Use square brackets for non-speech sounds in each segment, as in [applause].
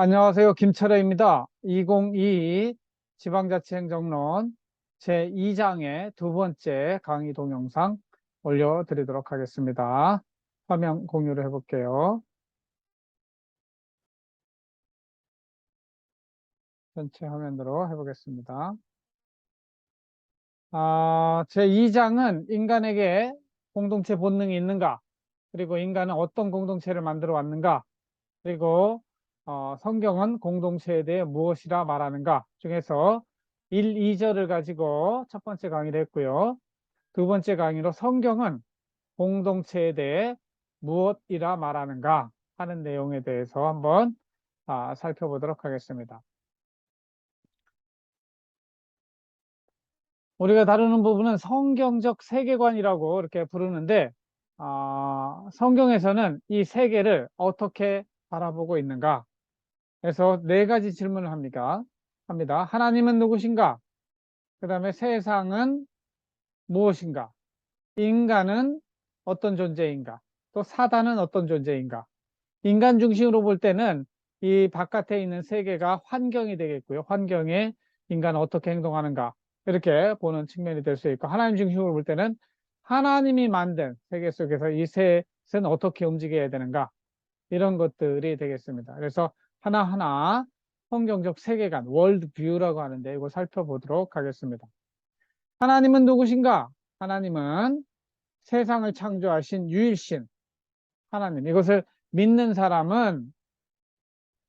안녕하세요. 김철애입니다. 2022 지방자치행정론 제2장의 두 번째 강의 동영상 올려드리도록 하겠습니다. 화면 공유를 해볼게요. 전체 화면으로 해보겠습니다. 아, 제2장은 인간에게 공동체 본능이 있는가, 그리고 인간은 어떤 공동체를 만들어 왔는가, 그리고 어, 성경은 공동체에 대해 무엇이라 말하는가 중에서 1, 2절을 가지고 첫 번째 강의를 했고요. 두 번째 강의로 성경은 공동체에 대해 무엇이라 말하는가 하는 내용에 대해서 한번 아, 살펴보도록 하겠습니다. 우리가 다루는 부분은 성경적 세계관이라고 이렇게 부르는데 아, 성경에서는 이 세계를 어떻게 바라보고 있는가 그래서 네 가지 질문을 합니다. 합니다. 하나님은 누구신가? 그 다음에 세상은 무엇인가? 인간은 어떤 존재인가? 또 사단은 어떤 존재인가? 인간 중심으로 볼 때는 이 바깥에 있는 세계가 환경이 되겠고요. 환경에 인간은 어떻게 행동하는가? 이렇게 보는 측면이 될 수 있고 하나님 중심으로 볼 때는 하나님이 만든 세계 속에서 이 셋은 어떻게 움직여야 되는가? 이런 것들이 되겠습니다. 그래서 하나하나 성경적 세계관, 월드뷰라고 하는데 이거 살펴보도록 하겠습니다. 하나님은 누구신가? 하나님은 세상을 창조하신 유일신 하나님. 이것을 믿는 사람은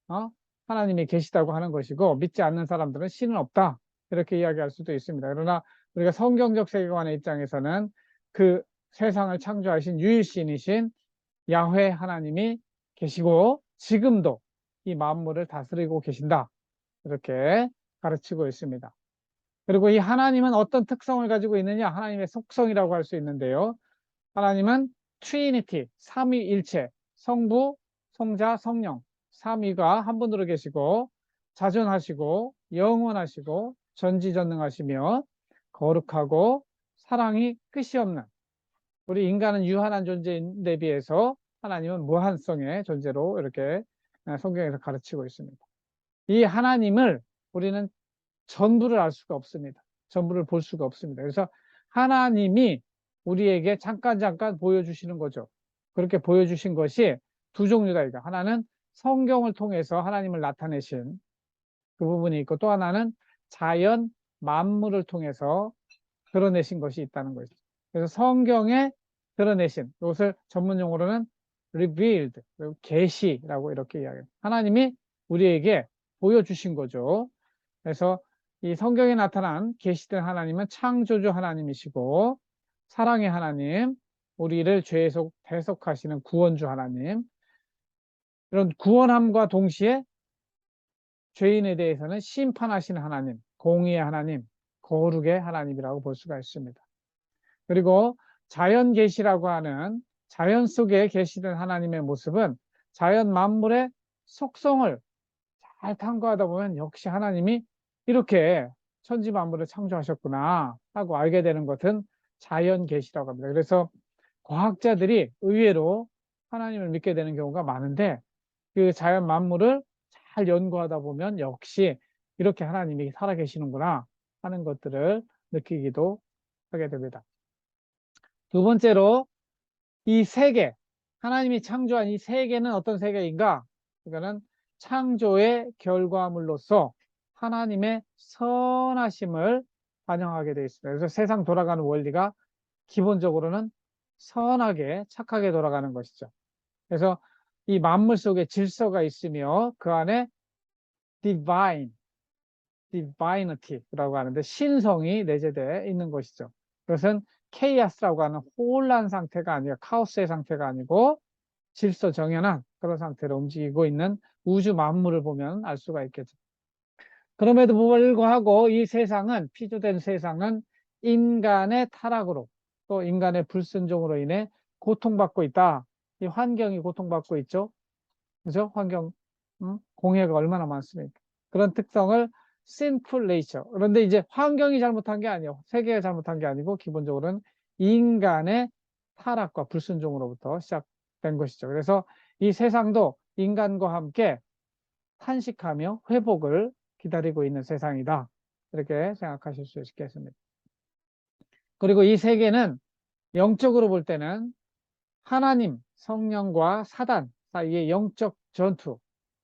어? 하나님이 계시다고 하는 것이고 믿지 않는 사람들은 신은 없다. 이렇게 이야기할 수도 있습니다. 그러나 우리가 성경적 세계관의 입장에서는 그 세상을 창조하신 유일신이신 야훼 하나님이 계시고 지금도 이 만물을 다스리고 계신다. 이렇게 가르치고 있습니다. 그리고 이 하나님은 어떤 특성을 가지고 있느냐? 하나님의 속성이라고 할 수 있는데요. 하나님은 트리니티, 삼위일체, 성부, 성자, 성령, 삼위가 한 분으로 계시고 자존하시고 영원하시고 전지전능하시며 거룩하고 사랑이 끝이 없는 우리 인간은 유한한 존재인데 비해서 하나님은 무한성의 존재로 이렇게 아, 성경에서 가르치고 있습니다. 이 하나님을 우리는 전부를 알 수가 없습니다. 전부를 볼 수가 없습니다. 그래서 하나님이 우리에게 잠깐 잠깐 보여주시는 거죠. 그렇게 보여주신 것이 두 종류다 이거. 하나는 성경을 통해서 하나님을 나타내신 그 부분이 있고 또 하나는 자연 만물을 통해서 드러내신 것이 있다는 것이죠. 그래서 성경에 드러내신 이것을 전문 용어로는 revealed, 계시라고 이렇게 이야기합니다. 하나님이 우리에게 보여주신 거죠. 그래서 이 성경에 나타난 계시된 하나님은 창조주 하나님이시고 사랑의 하나님, 우리를 죄에서 대속하시는 구원주 하나님 이런 구원함과 동시에 죄인에 대해서는 심판하시는 하나님, 공의의 하나님, 거룩의 하나님이라고 볼 수가 있습니다. 그리고 자연 계시라고 하는 자연 속에 계시던 하나님의 모습은 자연 만물의 속성을 잘 탐구하다 보면 역시 하나님이 이렇게 천지 만물을 창조하셨구나 하고 알게 되는 것은 자연 계시라고 합니다. 그래서 과학자들이 의외로 하나님을 믿게 되는 경우가 많은데 그 자연 만물을 잘 연구하다 보면 역시 이렇게 하나님이 살아계시는구나 하는 것들을 느끼기도 하게 됩니다. 두 번째로 이 세계, 하나님이 창조한 이 세계는 어떤 세계인가? 이거는 창조의 결과물로서 하나님의 선하심을 반영하게 되어 있습니다. 그래서 세상 돌아가는 원리가 기본적으로는 선하게 착하게 돌아가는 것이죠. 그래서 이 만물 속에 질서가 있으며 그 안에 divine, divinity라고 하는데 신성이 내재되어 있는 것이죠. 그것은 케이아스라고 하는 혼란 상태가 아니라 카오스의 상태가 아니고 질서 정연한 그런 상태로 움직이고 있는 우주 만물을 보면 알 수가 있겠죠. 그럼에도 불구하고 이 세상은 피조된 세상은 인간의 타락으로 또 인간의 불순종으로 인해 고통받고 있다. 이 환경이 고통받고 있죠. 그죠? 환경 음? 공해가 얼마나 많습니까? 그런 특성을 sinful nature. 그런데 이제 환경이 잘못한 게 아니에요. 세계가 잘못한 게 아니고 기본적으로는 인간의 타락과 불순종으로부터 시작된 것이죠. 그래서 이 세상도 인간과 함께 탄식하며 회복을 기다리고 있는 세상이다. 이렇게 생각하실 수 있겠습니다. 그리고 이 세계는 영적으로 볼 때는 하나님, 성령과 사단 사이의 영적 전투,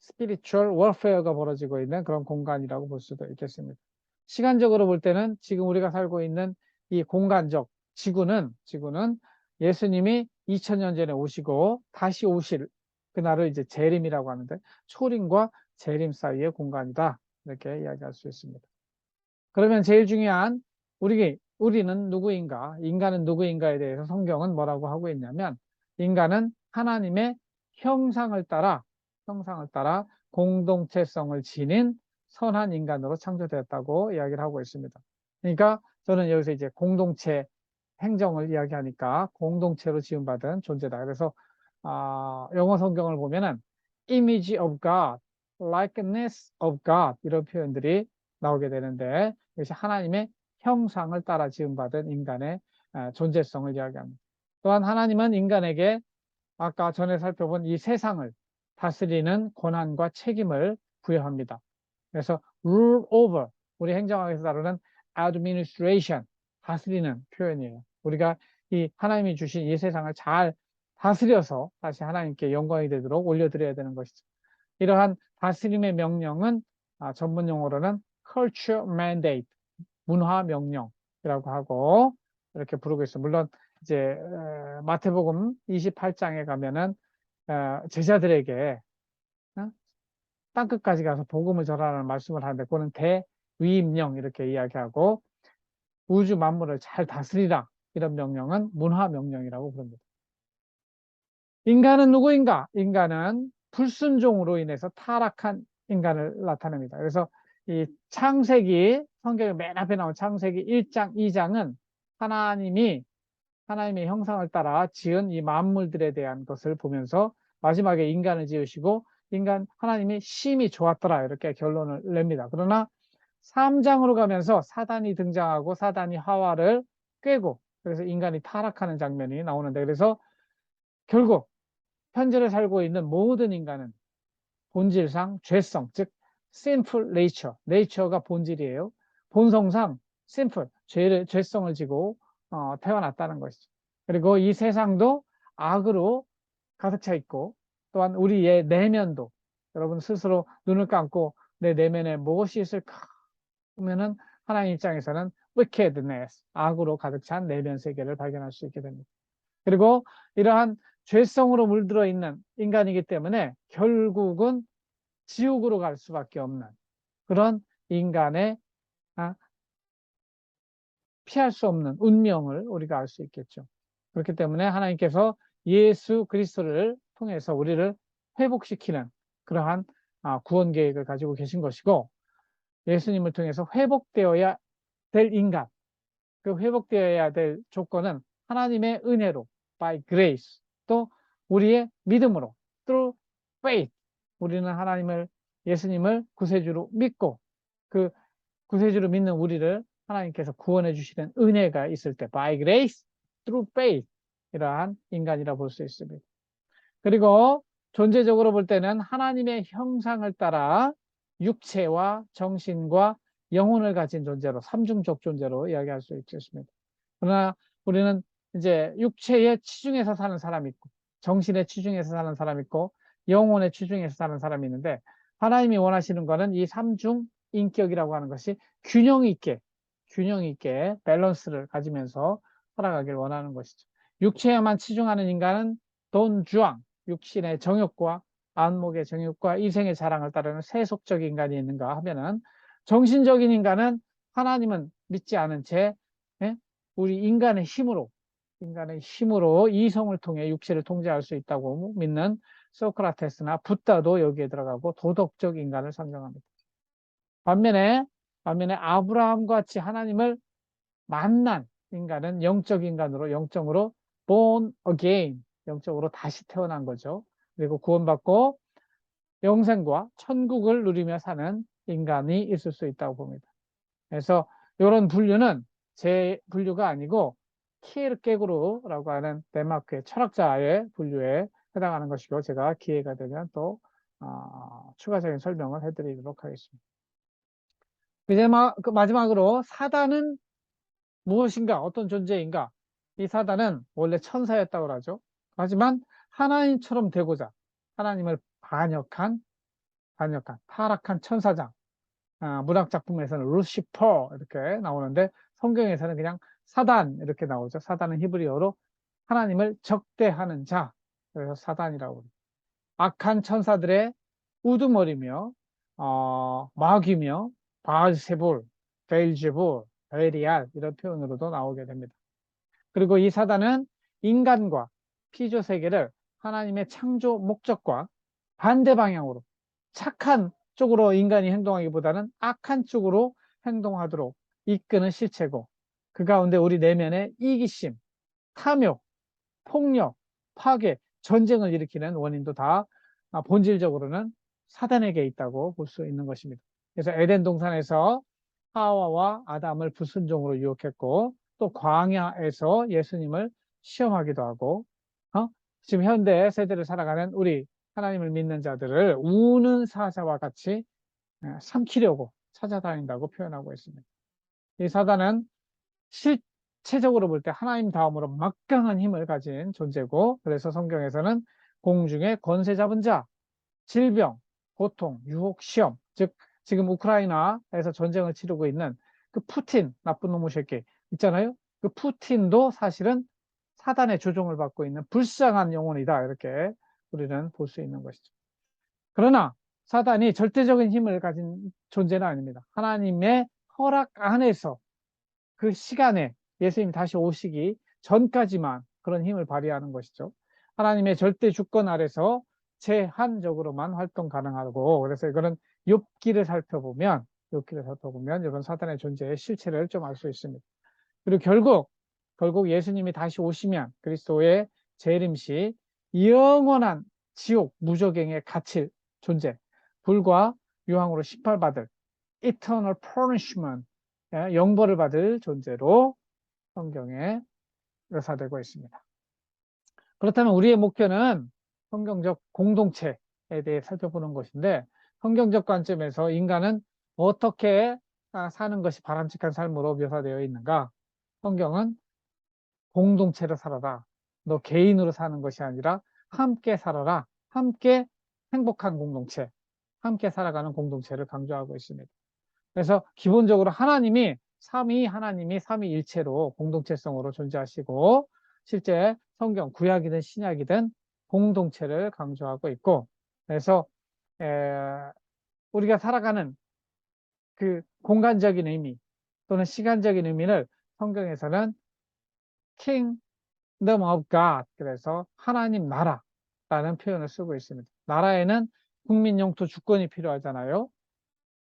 spiritual warfare가 벌어지고 있는 그런 공간이라고 볼 수도 있겠습니다. 시간적으로 볼 때는 지금 우리가 살고 있는 이 공간적 지구는 지구는 예수님이 2000년 전에 오시고 다시 오실 그날을 이제 재림이라고 하는데 초림과 재림 사이의 공간이다. 이렇게 이야기할 수 있습니다. 그러면 제일 중요한 우리 우리는 누구인가? 인간은 누구인가에 대해서 성경은 뭐라고 하고 있냐면 인간은 하나님의 형상을 따라 형상을 따라 공동체성을 지닌 선한 인간으로 창조되었다고 이야기를 하고 있습니다. 그러니까 저는 여기서 이제 공동체 행정을 이야기하니까 공동체로 지음받은 존재다. 그래서 아, 영어 성경을 보면은 image of God, likeness of God 이런 표현들이 나오게 되는데 이것이 하나님의 형상을 따라 지음받은 인간의 아, 존재성을 이야기합니다. 또한 하나님은 인간에게 아까 전에 살펴본 이 세상을 다스리는 권한과 책임을 부여합니다. 그래서 rule over 우리 행정학에서 다루는 administration 다스리는 표현이에요. 우리가 이 하나님이 주신 이 세상을 잘 다스려서 다시 하나님께 영광이 되도록 올려드려야 되는 것이죠. 이러한 다스림의 명령은 아, 전문 용어로는 culture mandate 문화 명령이라고 하고 이렇게 부르고 있어요. 물론 이제 마태복음 28장에 가면은 어, 제자들에게 어? 땅끝까지 가서 복음을 전하라는 말씀을 하는데 그거는 대위임령 이렇게 이야기하고 우주 만물을 잘 다스리라 이런 명령은 문화 명령이라고 부릅니다. 인간은 누구인가? 인간은 불순종으로 인해서 타락한 인간을 나타냅니다. 그래서 이 창세기 성경의 맨 앞에 나온 창세기 1장, 2장은 하나님이 하나님의 형상을 따라 지은 이 만물들에 대한 것을 보면서 마지막에 인간을 지으시고 인간 하나님이 심히 좋았더라 이렇게 결론을 냅니다. 그러나 3장으로 가면서 사단이 등장하고 사단이 하와를 꿰고 그래서 인간이 타락하는 장면이 나오는데 그래서 결국 현재를 살고 있는 모든 인간은 본질상 죄성 즉 simple nature nature가 본질이에요. 본성상 simple 죄를 죄성을 지고 어, 태어났다는 것이죠. 그리고 이 세상도 악으로 가득 차 있고 또한 우리의 내면도 여러분 스스로 눈을 감고 내 내면에 무엇이 있을까 보면은 하나님 입장에서는 wickedness 악으로 가득 찬 내면 세계를 발견할 수 있게 됩니다. 그리고 이러한 죄성으로 물들어 있는 인간이기 때문에 결국은 지옥으로 갈 수밖에 없는 그런 인간의 아, 피할 수 없는 운명을 우리가 알 수 있겠죠. 그렇기 때문에 하나님께서 예수 그리스도를 통해서 우리를 회복시키는 그러한 아, 구원 계획을 가지고 계신 것이고 예수님을 통해서 회복되어야 될 인간 그 회복되어야 될 조건은 하나님의 은혜로 by grace 또 우리의 믿음으로 through faith 우리는 하나님을 예수님을 구세주로 믿고 그 구세주로 믿는 우리를 하나님께서 구원해 주시는 은혜가 있을 때 by grace through faith 이러한 인간이라 볼 수 있습니다. 그리고 존재적으로 볼 때는 하나님의 형상을 따라 육체와 정신과 영혼을 가진 존재로 삼중적 존재로 이야기할 수 있겠습니다. 그러나 우리는 이제 육체에 치중해서 사는 사람이 있고 정신에 치중해서 사는 사람이 있고 영혼에 치중해서 사는 사람이 있는데 하나님이 원하시는 것은 이 삼중 인격이라고 하는 것이 균형 있게 균형 있게 밸런스를 가지면서 살아가길 원하는 것이죠. 육체에만 치중하는 인간은 돈 주왕, 육신의 정욕과 안목의 정욕과 이생의 자랑을 따르는 세속적 인간이 있는가 하면은 정신적인 인간은 하나님은 믿지 않은 채 예? 우리 인간의 힘으로 인간의 힘으로 이성을 통해 육체를 통제할 수 있다고 믿는 소크라테스나 붓다도 여기에 들어가고 도덕적 인간을 상정합니다. 반면에 반면에 아브라함 같이 하나님을 만난 인간은 영적 인간으로 영적으로 born again 영적으로 다시 태어난 거죠. 그리고 구원받고 영생과 천국을 누리며 사는 인간이 있을 수 있다고 봅니다. 그래서 이런 분류는 제 분류가 아니고 키에르케그루라고 하는 덴마크의 철학자의 분류에 해당하는 것이고 제가 기회가 되면 또 어, 추가적인 설명을 해드리도록 하겠습니다. 이제 마, 그 마지막으로 사단은 무엇인가, 어떤 존재인가? 이 사단은 원래 천사였다고 하죠. 하지만 하나님처럼 되고자 하나님을 반역한, 반역한, 타락한 천사장. 아, 문학 작품에서는 루시퍼 이렇게 나오는데 성경에서는 그냥 사단 이렇게 나오죠. 사단은 히브리어로 하나님을 적대하는 자. 그래서 사단이라고 합니다. 악한 천사들의 우두머리며 어, 마귀며 바알세볼, 베일제볼, 베리알 이런 표현으로도 나오게 됩니다. 그리고 이 사단은 인간과 피조 세계를 하나님의 창조 목적과 반대 방향으로 착한 쪽으로 인간이 행동하기보다는 악한 쪽으로 행동하도록 이끄는 실체고 그 가운데 우리 내면의 이기심, 탐욕, 폭력, 파괴, 전쟁을 일으키는 원인도 다 본질적으로는 사단에게 있다고 볼 수 있는 것입니다. 그래서 에덴 동산에서 하와와 아담을 불순종으로 유혹했고 또 광야에서 예수님을 시험하기도 하고 어? 지금 현대 세대를 살아가는 우리 하나님을 믿는 자들을 우는 사자와 같이 삼키려고 찾아다닌다고 표현하고 있습니다. 이 사단은 실체적으로 볼 때 하나님 다음으로 막강한 힘을 가진 존재고 그래서 성경에서는 공중의 권세 잡은 자, 질병, 고통, 유혹, 시험 즉 지금 우크라이나에서 전쟁을 치르고 있는 그 푸틴 나쁜 놈의 새끼 있잖아요. 그 푸틴도 사실은 사단의 조종을 받고 있는 불쌍한 영혼이다 이렇게 우리는 볼 수 있는 것이죠. 그러나 사단이 절대적인 힘을 가진 존재는 아닙니다. 하나님의 허락 안에서 그 시간에 예수님 다시 오시기 전까지만 그런 힘을 발휘하는 것이죠. 하나님의 절대 주권 아래서 제한적으로만 활동 가능하고 그래서 이거는 욥기를 살펴보면 욥기를 살펴보면 이런 사단의 존재의 실체를 좀 알 수 있습니다. 그리고 결국 결국 예수님이 다시 오시면 그리스도의 재림시 영원한 지옥 무적행에 갇힐 존재 불과 유황으로 심판받을 eternal punishment 예, 영벌을 받을 존재로 성경에 묘사되고 있습니다. 그렇다면 우리의 목표는 성경적 공동체에 대해 살펴보는 것인데 성경적 관점에서 인간은 어떻게 아, 사는 것이 바람직한 삶으로 묘사되어 있는가? 성경은 공동체로 살아라. 너 개인으로 사는 것이 아니라 함께 살아라. 함께 행복한 공동체, 함께 살아가는 공동체를 강조하고 있습니다. 그래서 기본적으로 하나님이 삼위 하나님이 삼위일체로 공동체성으로 존재하시고 실제 성경 구약이든 신약이든 공동체를 강조하고 있고 그래서 에, 우리가 살아가는 그 공간적인 의미 또는 시간적인 의미를 성경에서는 Kingdom of God 그래서 하나님 나라라는 표현을 쓰고 있습니다. 나라에는 국민 영토 주권이 필요하잖아요.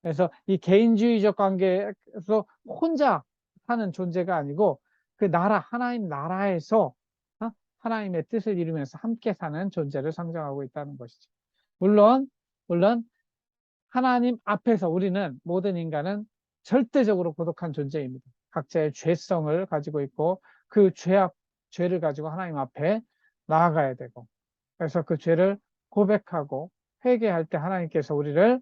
그래서 이 개인주의적 관계에서 혼자 사는 존재가 아니고 그 나라 하나님 나라에서 어? 하나님의 뜻을 이루면서 함께 사는 존재를 상정하고 있다는 것이죠. 물론 물론 하나님 앞에서 우리는 모든 인간은 절대적으로 고독한 존재입니다. 각자의 죄성을 가지고 있고 그 죄악, 죄를 가지고 하나님 앞에 나아가야 되고 그래서 그 죄를 고백하고 회개할 때 하나님께서 우리를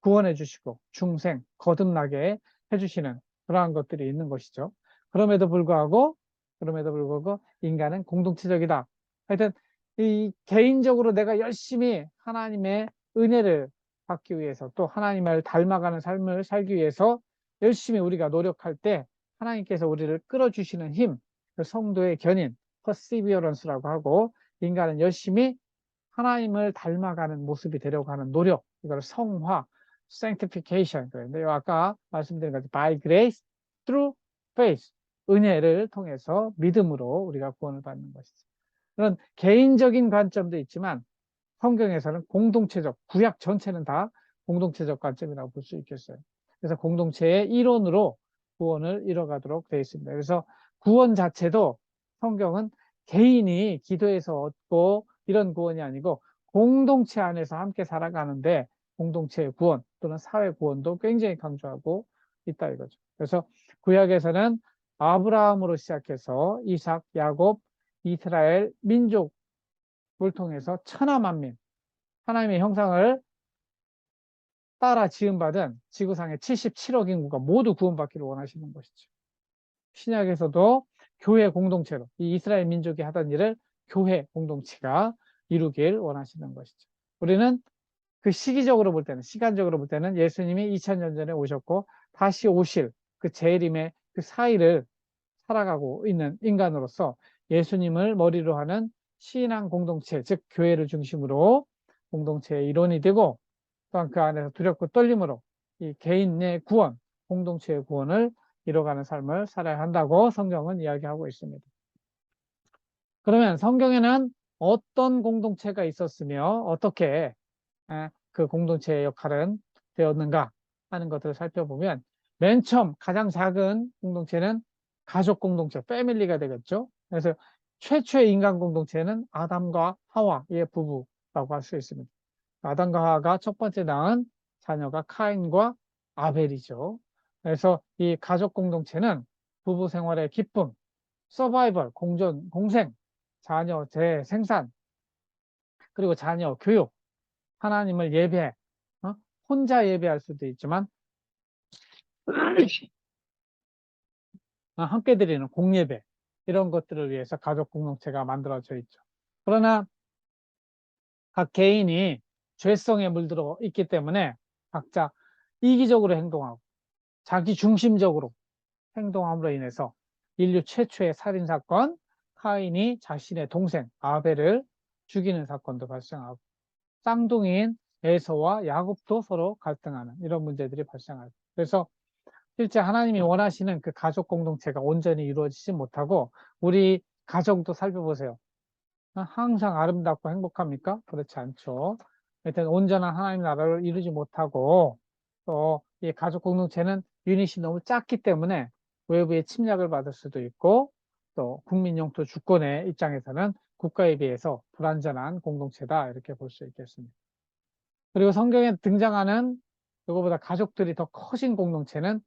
구원해 주시고 중생, 거듭나게 해주시는 그러한 것들이 있는 것이죠. 그럼에도 불구하고 그럼에도 불구하고 인간은 공동체적이다. 하여튼 이 개인적으로 내가 열심히 하나님의 은혜를 받기 위해서 또 하나님을 닮아가는 삶을 살기 위해서 열심히 우리가 노력할 때 하나님께서 우리를 끌어주시는 힘, 그 성도의 견인, perseverance라고 하고 인간은 열심히 하나님을 닮아가는 모습이 되려고 하는 노력, 이걸 성화, sanctification. 그런데 아까 말씀드린 것처럼 by grace through faith, 은혜를 통해서 믿음으로 우리가 구원을 받는 것이죠. 그런 개인적인 관점도 있지만 성경에서는 공동체적, 구약 전체는 다 공동체적 관점이라고 볼 수 있겠어요. 그래서 공동체의 이론으로 구원을 이뤄가도록 되어 있습니다. 그래서 구원 자체도 성경은 개인이 기도해서 얻고 이런 구원이 아니고 공동체 안에서 함께 살아가는데 공동체의 구원 또는 사회 구원도 굉장히 강조하고 있다 이거죠. 그래서 구약에서는 아브라함으로 시작해서 이삭, 야곱, 이스라엘, 민족 을 통해서 천하 만민, 하나님의 형상을 따라 지음받은 지구상의 77억 인구가 모두 구원받기를 원하시는 것이죠. 신약에서도 교회 공동체로 이 이스라엘 민족이 하던 일을 교회 공동체가 이루길 원하시는 것이죠. 우리는 그 시기적으로 볼 때는 시간적으로 볼 때는 예수님이 2000년 전에 오셨고 다시 오실 그 재림의 그 사이를 살아가고 있는 인간으로서 예수님을 머리로 하는 신앙 공동체, 즉 교회를 중심으로 공동체의 일원이 되고 또한 그 안에서 두렵고 떨림으로 이 개인 의 구원, 공동체의 구원을 이뤄가는 삶을 살아야 한다고 성경은 이야기하고 있습니다. 그러면 성경에는 어떤 공동체가 있었으며 어떻게 그 공동체의 역할은 되었는가 하는 것들을 살펴보면 맨 처음 가장 작은 공동체는 가족 공동체, 패밀리가 되겠죠. 그래서 최초의 인간 공동체는 아담과 하와의 부부라고 할 수 있습니다. 아담과 하와가 첫 번째 낳은 자녀가 카인과 아벨이죠. 그래서 이 가족 공동체는 부부 생활의 기쁨, 서바이벌, 공존, 공생, 자녀 재생산, 그리고 자녀 교육, 하나님을 예배, 어? 혼자 예배할 수도 있지만 [clears throat] 어, 함께 드리는 공예배 이런 것들을 위해서 가족 공동체가 만들어져 있죠. 그러나 각 개인이 죄성에 물들어 있기 때문에 각자 이기적으로 행동하고 자기 중심적으로 행동함으로 인해서 인류 최초의 살인사건 카인이 자신의 동생 아벨을 죽이는 사건도 발생하고 쌍둥이인 에서와 야곱도 서로 갈등하는 이런 문제들이 발생하죠. 그래서 실제 하나님이 원하시는 그 가족 공동체가 온전히 이루어지지 못하고 우리 가정도 살펴보세요. 항상 아름답고 행복합니까? 그렇지 않죠. 하여튼 온전한 하나님 나라를 이루지 못하고 또 이 가족 공동체는 유닛이 너무 작기 때문에 외부의 침략을 받을 수도 있고 또 국민 영토 주권의 입장에서는 국가에 비해서 불완전한 공동체다 이렇게 볼 수 있겠습니다. 그리고 성경에 등장하는 이거보다 가족들이 더 커진 공동체는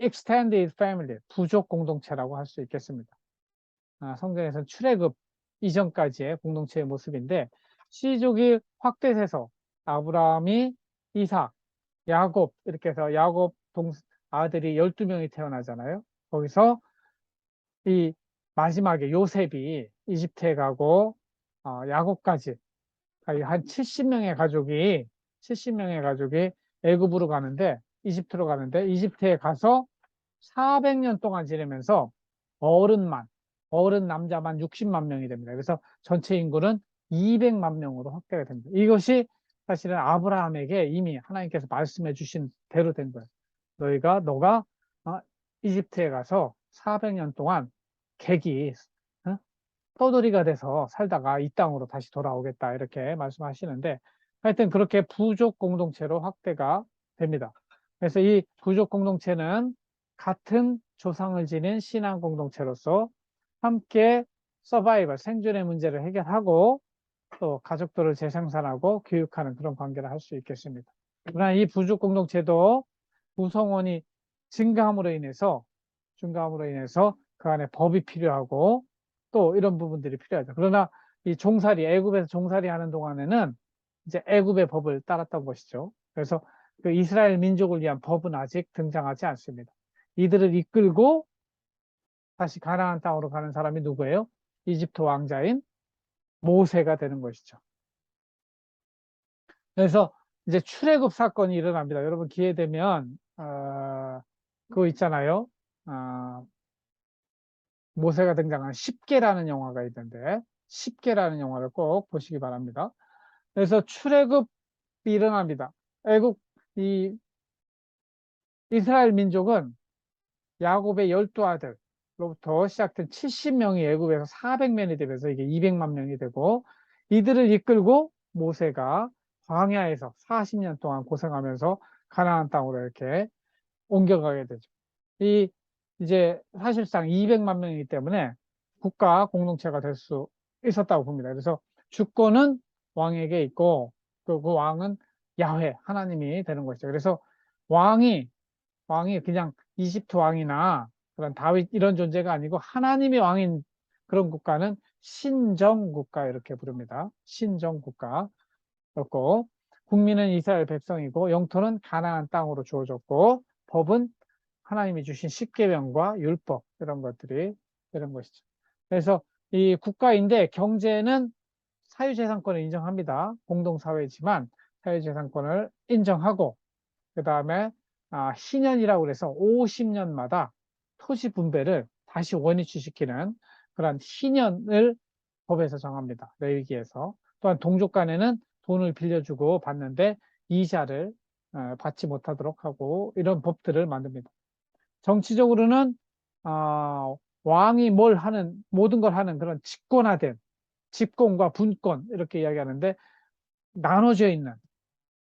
extended family, 부족 공동체라고 할 수 있겠습니다. 아, 성경에서는 출애굽 이전까지의 공동체의 모습인데 시족이 확대돼서 아브라함이 이삭, 야곱 이렇게 해서 야곱 동 아들이 12명이 태어나잖아요. 거기서 이 마지막에 요셉이 이집트에 가고 어, 야곱까지 한 70명의 가족이 70명의 가족이 애굽으로 가는데 이집트로 가는데 이집트에 가서 400년 동안 지내면서 어른만 어른 남자만 60만 명이 됩니다. 그래서 전체 인구는 200만 명으로 확대가 됩니다. 이것이 사실은 아브라함에게 이미 하나님께서 말씀해 주신 대로 된 거예요. 너희가 너가 어, 이집트에 가서 400년 동안 객이 어? 떠돌이가 돼서 살다가 이 땅으로 다시 돌아오겠다 이렇게 말씀하시는데 하여튼 그렇게 부족 공동체로 확대가 됩니다. 그래서 이 부족 공동체는 같은 조상을 지닌 신앙 공동체로서 함께 서바이벌, 생존의 문제를 해결하고 또 가족들을 재생산하고 교육하는 그런 관계를 할 수 있겠습니다. 그러나 이 부족 공동체도 구성원이 증가함으로 인해서 증가함으로 인해서 그 안에 법이 필요하고 또 이런 부분들이 필요하죠. 그러나 이 종살이 애굽에서 종살이 하는 동안에는 이제 애굽의 법을 따랐던 것이죠. 그래서 그 이스라엘 민족을 위한 법은 아직 등장하지 않습니다. 이들을 이끌고 다시 가나안 땅으로 가는 사람이 누구예요? 이집트 왕자인 모세가 되는 것이죠. 그래서 이제 출애굽 사건이 일어납니다. 여러분 기회 되면 어, 그거 있잖아요. 어, 모세가 등장한 10개라는 영화가 있는데 10개라는 영화를 꼭 보시기 바랍니다. 그래서 출애굽이 일어납니다. 애국 이 이스라엘 민족은 야곱의 열두 아들로부터 시작된 70명이 애굽에서 400명이 되면서 이게 200만 명이 되고 이들을 이끌고 모세가 광야에서 40년 동안 고생하면서 가나안 땅으로 이렇게 옮겨가게 되죠. 이 이제 사실상 200만 명이기 때문에 국가 공동체가 될 수 있었다고 봅니다. 그래서 주권은 왕에게 있고 그, 그 왕은 야훼 하나님이 되는 것이죠. 그래서 왕이 왕이 그냥 이집트 왕이나 그런 다윗 이런 존재가 아니고 하나님이 왕인 그런 국가는 신정 국가 이렇게 부릅니다. 신정 국가. 그렇고 국민은 이스라엘 백성이고 영토는 가나안 땅으로 주어졌고 법은 하나님이 주신 십계명과 율법 이런 것들이 이런 것이죠. 그래서 이 국가인데 경제는 사유재산권을 인정합니다. 공동사회지만 사유재산권을 인정하고 그 다음에 아, 희년이라고 그래서 50년마다 토지 분배를 다시 원위치시키는 그런 희년을 법에서 정합니다. 레위기에서 또한 동족 간에는 돈을 빌려주고 받는데 이자를 어, 받지 못하도록 하고 이런 법들을 만듭니다. 정치적으로는 어, 왕이 뭘 하는 모든 걸 하는 그런 집권화된 집권과 분권 이렇게 이야기하는데 나눠져 있는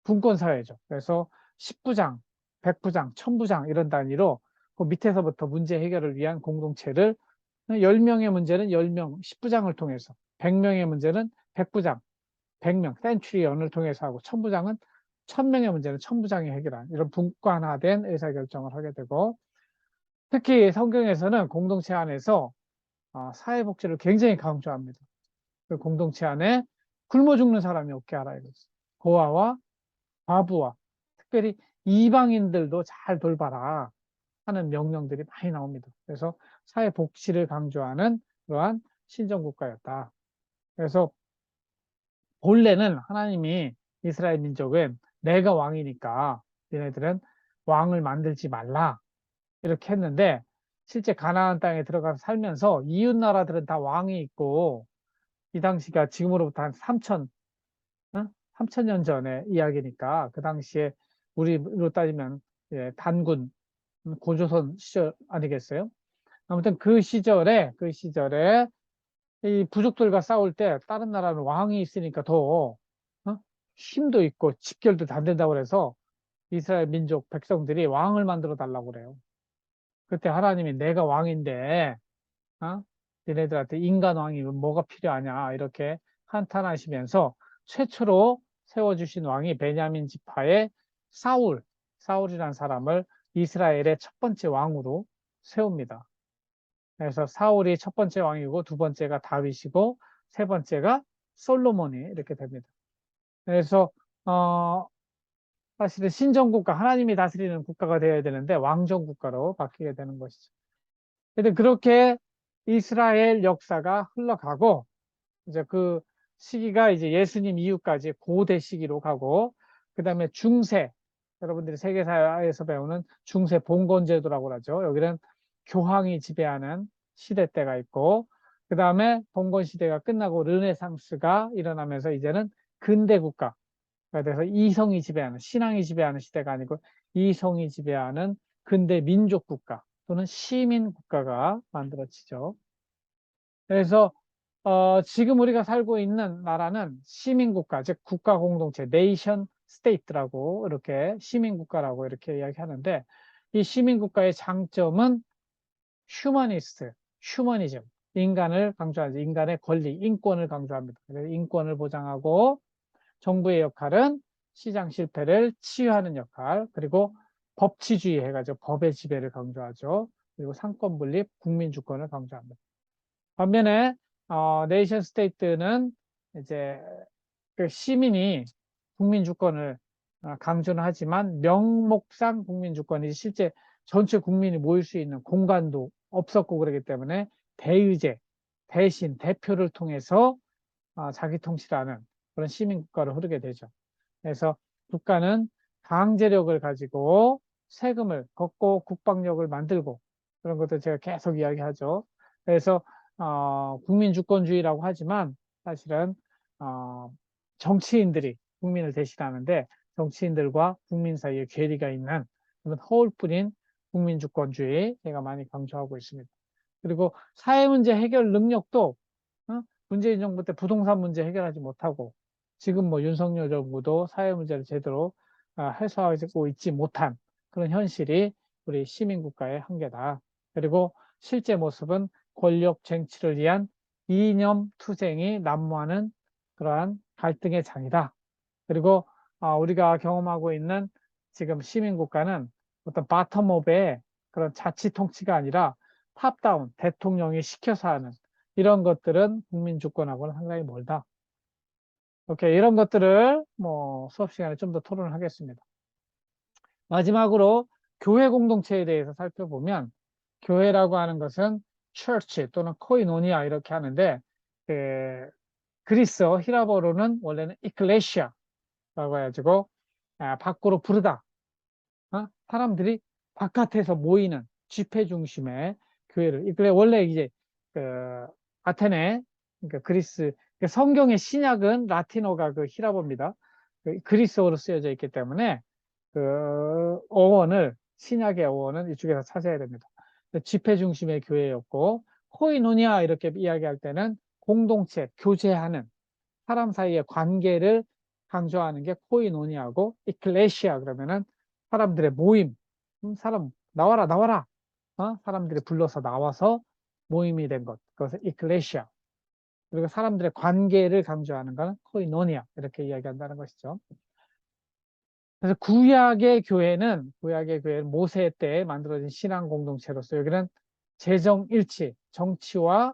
분권 사회죠. 그래서 10부장, 100부장, 1000부장 이런 단위로 그 밑에서부터 문제 해결을 위한 공동체를 10명의 문제는 10명, 10부장을 통해서 100명의 문제는 100부장, 100명, 센츄리언을 통해서 하고 1000부장은 1000명의 문제는 1000부장이 해결한 이런 분권화된 의사결정을 하게 되고 특히 성경에서는 공동체 안에서 어, 사회복지를 굉장히 강조합니다. 그 공동체 안에 굶어 죽는 사람이 없게 하라 이거죠. 고아와 과부와 특별히 이방인들도 잘 돌봐라 하는 명령들이 많이 나옵니다. 그래서 사회복지를 강조하는 그러한 신정국가였다. 그래서 본래는 하나님이 이스라엘 민족은 내가 왕이니까 얘네들은 왕을 만들지 말라 이렇게 했는데 실제 가나안 땅에 들어가서 살면서 이웃 나라들은 다 왕이 있고 이 당시가 지금으로부터 한 3천 3천년 전의 이야기니까 그 당시에 우리로 따지면 예, 단군 고조선 시절 아니겠어요? 아무튼 그 시절에 그 시절에 이 부족들과 싸울 때 다른 나라는 왕이 있으니까 더 어? 힘도 있고 집결도 안 된다고 그래서 이스라엘 민족 백성들이 왕을 만들어 달라고 그래요. 그때 하나님이 내가 왕인데 어? 너네들한테 인간 왕이 뭐가 필요하냐 이렇게 한탄하시면서 최초로 세워주신 왕이 베냐민 지파의 사울, 사울이라는 사람을 이스라엘의 첫 번째 왕으로 세웁니다. 그래서 사울이 첫 번째 왕이고 두 번째가 다윗이고 세 번째가 솔로몬이 이렇게 됩니다. 그래서 어, 사실은 신정국가, 하나님이 다스리는 국가가 되어야 되는데 왕정국가로 바뀌게 되는 것이죠. 근데 그렇게 이스라엘 역사가 흘러가고 이제 그 시기가 이제 예수님 이후까지 고대 시기로 가고 그 다음에 중세 여러분들이 세계사에서 배우는 중세 봉건제도라고 하죠. 여기는 교황이 지배하는 시대 때가 있고 그 다음에 봉건 시대가 끝나고 르네상스가 일어나면서 이제는 근대 국가가 돼서 이성이 지배하는 신앙이 지배하는 시대가 아니고 이성이 지배하는 근대 민족 국가 또는 시민 국가가 만들어지죠. 그래서 어, 지금 우리가 살고 있는 나라는 시민국가, 즉 국가공동체, 네이션 스테이트라고 이렇게 시민국가라고 이렇게 이야기하는데 이 시민국가의 장점은 휴머니스트, 휴머니즘, 인간을 강조하죠. 인간의 권리, 인권을 강조합니다. 인권을 보장하고 정부의 역할은 시장 실패를 치유하는 역할, 그리고 법치주의 해가지고 법의 지배를 강조하죠. 그리고 상권 분립, 국민 주권을 강조합니다. 반면에 어, 네이션 스테이트는 이제 그 시민이 국민 주권을 어, 강조는 하지만 명목상 국민 주권이 실제 전체 국민이 모일 수 있는 공간도 없었고 그러기 때문에 대의제, 대신, 대표를 통해서 어, 자기 통치라는 그런 시민 국가로 흐르게 되죠. 그래서 국가는 강제력을 가지고 세금을 걷고 국방력을 만들고 그런 것들 제가 계속 이야기하죠. 그래서 어, 국민주권주의라고 하지만 사실은 어, 정치인들이 국민을 대신하는데 정치인들과 국민 사이에 괴리가 있는 그런 허울 뿐인 국민주권주의 제가 많이 강조하고 있습니다. 그리고 사회 문제 해결 능력도 어? 문재인 정부 때 부동산 문제 해결하지 못하고 지금 뭐 윤석열 정부도 사회 문제를 제대로 어, 해소하고 있지 못한 그런 현실이 우리 시민국가의 한계다. 그리고 실제 모습은 권력 쟁취를 위한 이념 투쟁이 난무하는 그러한 갈등의 장이다. 그리고 어, 우리가 경험하고 있는 지금 시민국가는 어떤 바텀업의 그런 자치 통치가 아니라 탑다운 대통령이 시켜서 하는 이런 것들은 국민 주권하고는 상당히 멀다. 오케이. 이런 것들을 뭐 수업 시간에 좀 더 토론을 하겠습니다. 마지막으로 교회 공동체에 대해서 살펴보면 교회라고 하는 것은 church 또는 코이노니아 이렇게 하는데 그 그리스어 히라버로는 원래는 ecclesia라고 해가지고 아, 밖으로 부르다. 어? 사람들이 바깥에서 모이는 집회 중심의 교회를 이끌 원래 이제 그 아테네 그러니까 그리스 그 성경의 신약은 라틴어가 그 히라버입니다. 그 그리스어로 쓰여져 있기 때문에 그 어원을 신약의 어원은 이쪽에서 찾아야 됩니다. 집회 중심의 교회였고 코이노니아 이렇게 이야기할 때는 공동체, 교제하는 사람 사이의 관계를 강조하는 게 코이노니아고 이클레시아 그러면은 사람들의 모임, 음, 사람 나와라 나와라, 어? 사람들이 불러서 나와서 모임이 된 것, 그것을 이클레시아. 그리고 사람들의 관계를 강조하는 것은 코이노니아 이렇게 이야기한다는 것이죠. 그래서 구약의 교회는 구약의 교회는 모세 때 만들어진 신앙 공동체로서 여기는 재정 일치, 정치와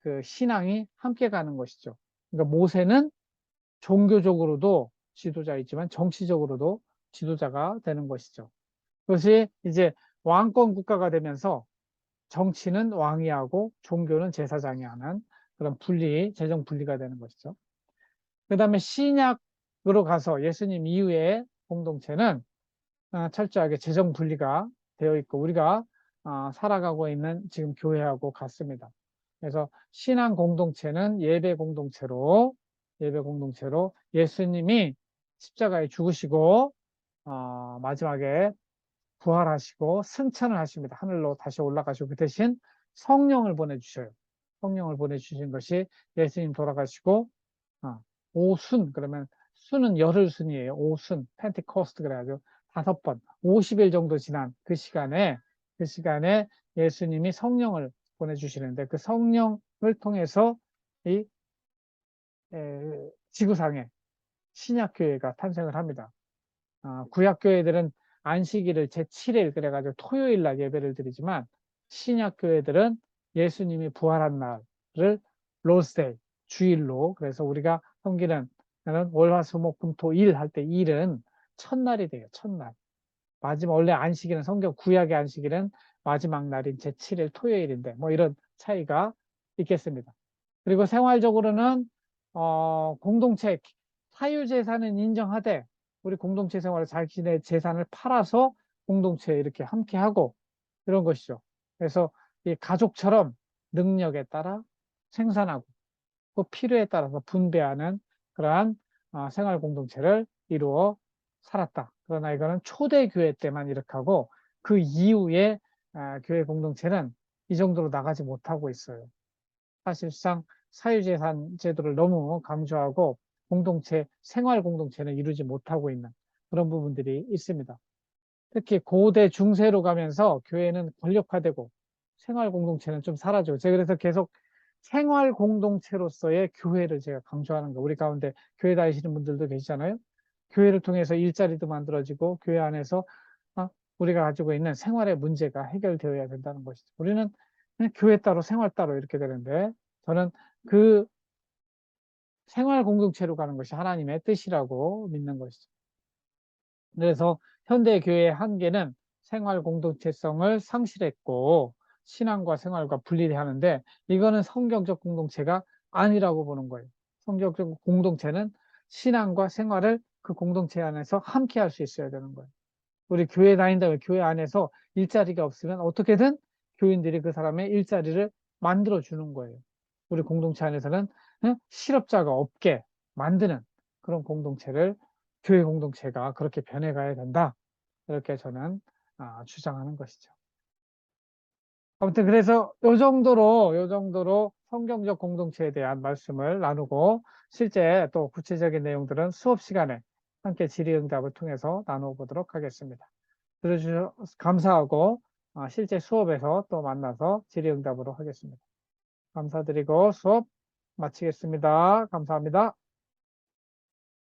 그 신앙이 함께 가는 것이죠. 그러니까 모세는 종교적으로도 지도자이지만 정치적으로도 지도자가 되는 것이죠. 그것이 이제 왕권 국가가 되면서 정치는 왕이 하고 종교는 제사장이 하는 그런 분리, 재정 분리가 되는 것이죠. 그 다음에 신약 으로 가서 예수님 이후에 공동체는 어, 철저하게 재정 분리가 되어 있고 우리가 어, 살아가고 있는 지금 교회하고 같습니다. 그래서 신앙 공동체는 예배 공동체로 예배 공동체로 예수님이 십자가에 죽으시고 어, 마지막에 부활하시고 승천을 하십니다. 하늘로 다시 올라가시고 그 대신 성령을 보내주셔요. 성령을 보내주신 것이 예수님 돌아가시고 어, 오순 그러면 순은 열흘 순이에요. 오순 펜티코스트 그래가지고 다섯 번 50일 정도 지난 그 시간에 그 시간에 예수님이 성령을 보내주시는데 그 성령을 통해서 이 에, 지구상에 신약교회가 탄생을 합니다. 어, 구약교회들은 안식일을 제7일 그래가지고 토요일 날 예배를 드리지만 신약교회들은 예수님이 부활한 날을 로스데이 주일로 그래서 우리가 섬기는 월화수목금토 일 할 때 일은 첫날이 돼요. 첫날. 마지막 원래 안식일은 성경 구약의 안식일은 마지막 날인 제7일 토요일인데 뭐 이런 차이가 있겠습니다. 그리고 생활적으로는 어, 공동체 사유 재산은 인정하되 우리 공동체 생활을 자기네 재산을 팔아서 공동체에 이렇게 함께 하고 이런 것이죠. 그래서 이 가족처럼 능력에 따라 생산하고 또 필요에 따라서 분배하는 그러한 어, 생활 공동체를 이루어 살았다. 그러나 이거는 초대 교회 때만 이렇게 하고 그 이후에 아, 교회 공동체는 이 정도로 나가지 못하고 있어요. 사실상 사유재산 제도를 너무 강조하고 공동체, 생활 공동체는 이루지 못하고 있는 그런 부분들이 있습니다. 특히 고대 중세로 가면서 교회는 권력화되고 생활 공동체는 좀 사라지고 제가 그래서 계속 생활 공동체로서의 교회를 제가 강조하는 거. 우리 가운데 교회 다니시는 분들도 계시잖아요. 교회를 통해서 일자리도 만들어지고 교회 안에서 어, 우리가 가지고 있는 생활의 문제가 해결되어야 된다는 것이죠. 우리는 교회 따로 생활 따로 이렇게 되는데 저는 그 생활 공동체로 가는 것이 하나님의 뜻이라고 믿는 것이죠. 그래서 현대 교회의 한계는 생활 공동체성을 상실했고 신앙과 생활과 분리하는데 이거는 성경적 공동체가 아니라고 보는 거예요. 성경적 공동체는 신앙과 생활을 그 공동체 안에서 함께 할 수 있어야 되는 거예요. 우리 교회 다닌다면 교회 안에서 일자리가 없으면 어떻게든 교인들이 그 사람의 일자리를 만들어 주는 거예요. 우리 공동체 안에서는 실업자가 없게 만드는 그런 공동체를 교회 공동체가 그렇게 변해가야 된다. 이렇게 저는 아, 주장하는 것이죠. 아무튼 그래서 요 정도로 요 정도로 성경적 공동체에 대한 말씀을 나누고 실제 또 구체적인 내용들은 수업 시간에 함께 질의응답을 통해서 나누어 보도록 하겠습니다. 들어주셔서 감사하고 아, 실제 수업에서 또 만나서 질의응답으로 하겠습니다. 감사드리고 수업 마치겠습니다. 감사합니다.